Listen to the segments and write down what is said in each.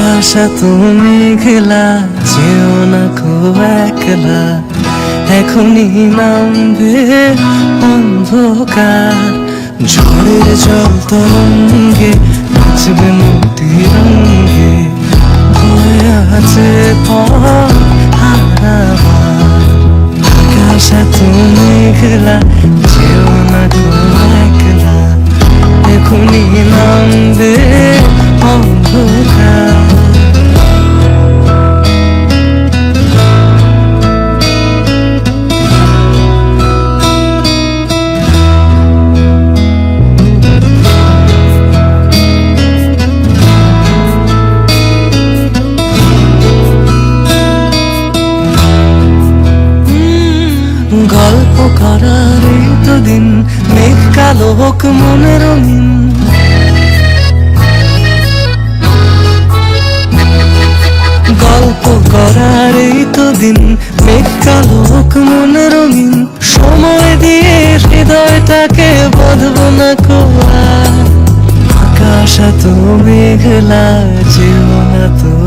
আকাশা তুমি খেলা, যেও না খুব একলা। এখনই নামবে অন্ধকার। ঝড়ের জল তরঙ্গে নাচবে নদী রঙ্গে। হয়ে আছে আকাশা তুমি খেলা, যেও না খুব একলা। এখনই নামবে অন্ধকার। তো দিন মেঘ কালো হোক মনে রঙিন গল্প করার দিন মেঘ কালো হোক মনে রঙিন সময় দিয়ে হৃদয়টাকে বাঁধবো না কোয়া আকাশ তো মেঘলা যেও তো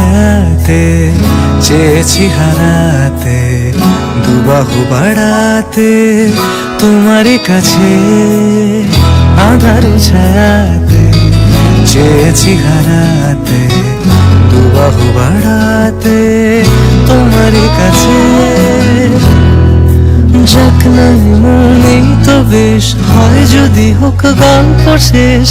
ছায়াতে চেয়েছি হারাতে, দুবাহু বাড়াতে তোমারই কাছে, আধারো ছায়াতে, চেয়েছি হারাতে, দুবাহু বাড়াতে তোমারই কাছে। যাক নাই মনেই তো বেশ, হয় যদি হোক গল্প শেষ।